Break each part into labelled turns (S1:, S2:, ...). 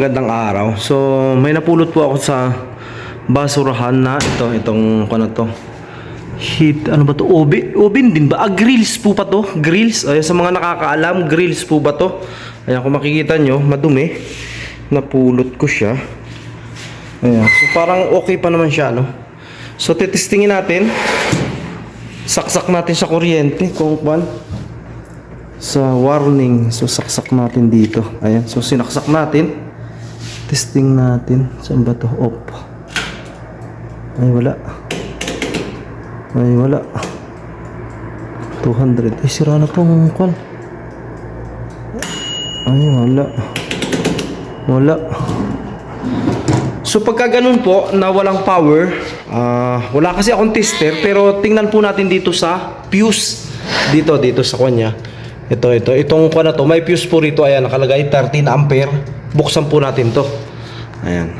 S1: Magandang araw. So, may napulot po ako sa basurahan na ito, itong ano to. Heat, ano ba to? Obi, obin din ba? Ah, grills po pa to. Grills. Ayan, sa mga nakakaalam, grills po ba to? Ayan, kung makikita nyo, madumi. Napulot ko siya. Ayan. So, parang okay pa naman siya, no? So, titestingin natin. Saksak natin sa kuryente kung kwan sa warning. So, saksak natin dito. Ayan. So, sinaksak natin. Testing natin. Saan ba to? Off. Ay, wala. Ay, wala. 200. Ay, sira na tong kwan. Ay, wala. Wala. So pagka ganun po na walang power, ah, wala kasi akong tester pero tingnan po natin dito sa fuse dito dito sa kanya. Ito ito itong kuha na to, may fuse po rito ayan nakalagay 13 ampere. Buksan po natin to. Ayan.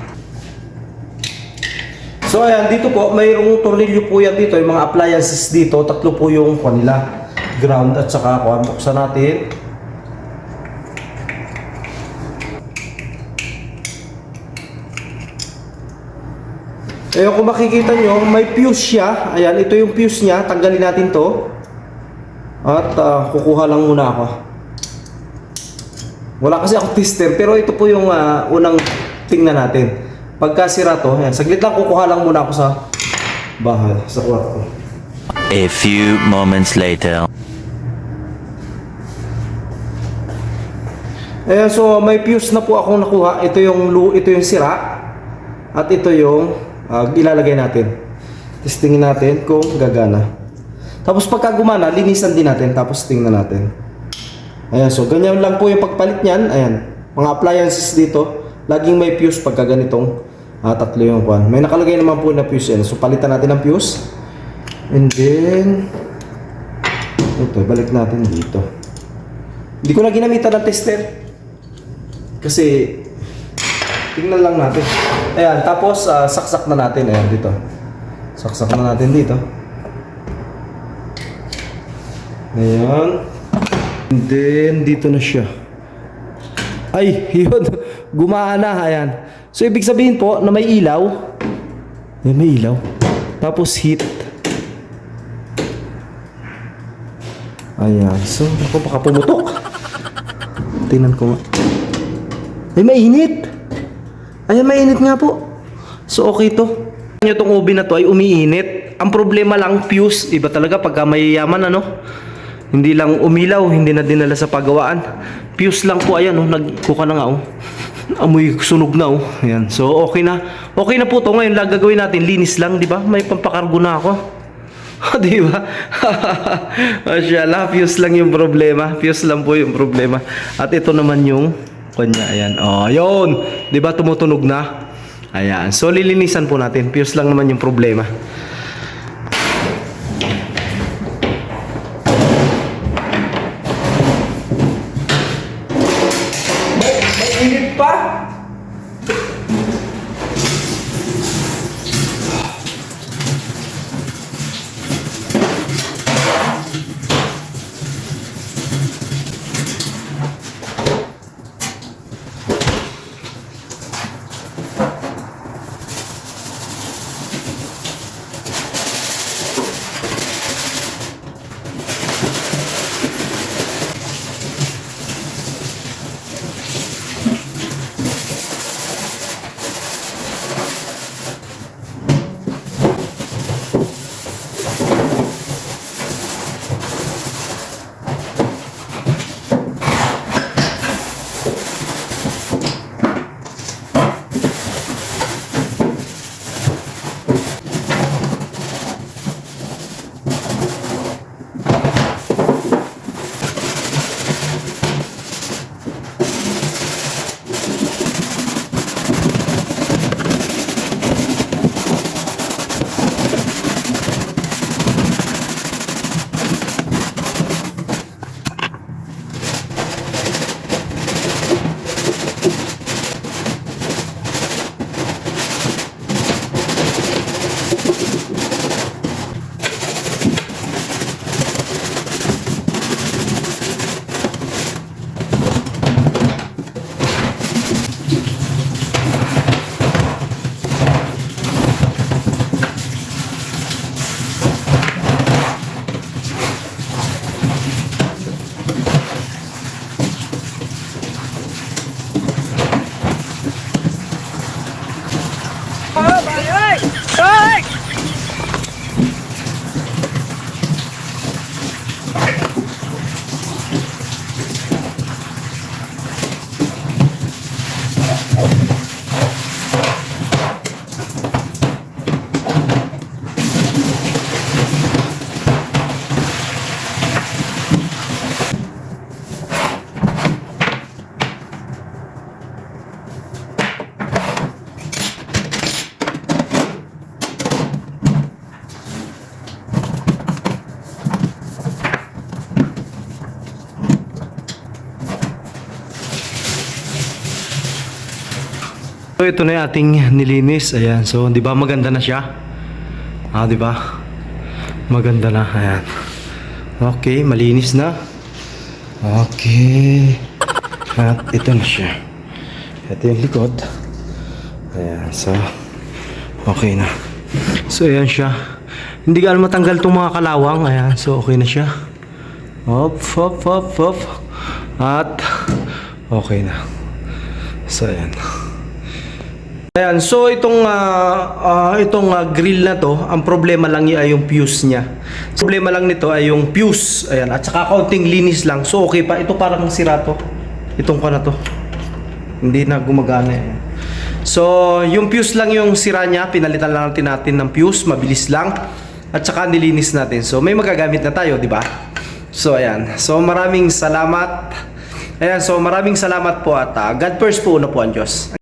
S1: So ayan dito po mayroong tornilyo po yan dito, yung mga appliances dito, tatlo po yung kuha nila. Ground at saka kuha buksan natin. Eh kung makikita nyo, may fuse siya. Ayan, ito yung fuse niya. Tanggalin natin to. At ah, kukuha lang muna ako. Wala kasi ako tester, pero ito po yung ah, unang tingnan natin. Pagka sira to, ayan, saglit lang kukuha lang muna ako sa bahay, sa kwarto.
S2: A few moments later.
S1: Ayan, so may fuse na po akong nakuha. Ito yung lu- ito yung sira. At ito yung ah, ilalagay natin. Testingin natin kung gagana. Tapos pagka gumana, linisan din natin. Tapos tingnan natin. Ayan, so ganyan lang po yung pagpalit niyan. Ayan, mga appliances dito. Laging may fuse pagka ganitong ah, tatlo yung kwan. May nakalagay naman po na fuse yan. So palitan natin ang fuse. And then, ito, balik natin dito. Hindi ko na ginamitan ng tester. Kasi, tingnan lang natin. Ayan, tapos ah, saksak na natin. Ayan, dito. Saksak na natin dito. Ayan. And then, dito na siya. Ay, yun. Gumana, ayan. So, ibig sabihin po na may ilaw. Ayan, may ilaw. Tapos heat. Ayan. So, ako baka pumutok. Tingnan ko. Ay, mainit! Ay, mainit nga po. So, okay to. Nyo tong ubi na to ay umiinit. Ang problema lang, fuse. Iba talaga pagka mayayaman, ano? Hindi lang umilaw, hindi na dinala sa pagawaan. Fuse lang po, ayan, oh, nagkuka na nga, oh. Amoy sunog na, oh. Ayan. So, okay na. Okay na po to. Ngayon, lang gagawin natin, linis lang, di ba? May pampakargo na ako. di ba? Masyala, fuse lang yung problema. Fuse lang po yung problema. At ito naman yung kanya. Ayan. Oh, yun. Di ba tumutunog na? Ayan. So, lilinisan po natin. Fuse lang naman yung problema. Pa? So ito na yung ating nilinis. Ayan. So, di ba maganda na siya? Ah, di ba? Maganda na. Ayan. Okay, malinis na. Okay. At ito na siya. Ito yung likod. Ayan. So, okay na. So, ayan siya. Hindi ka matanggal itong mga kalawang. Ayan. So, okay na siya. Hop, hop, hop, hop. At, okay na. So, ayan. Ayan, so itong ah, ah, itong ah, grill na to, ang problema lang niya ay yung fuse niya. Problema lang nito ay yung fuse. Ayan, at saka kaunting linis lang. So okay pa, ito parang sira to. Itong ko na to. Hindi na gumagana. eh. So, yung fuse lang yung sira niya, pinalitan lang natin natin ng fuse, mabilis lang. At saka nilinis natin. So, may magagamit na tayo, di ba? So, ayan. So, maraming salamat. Ayan, so maraming salamat po at ah, God first po una po ang Diyos.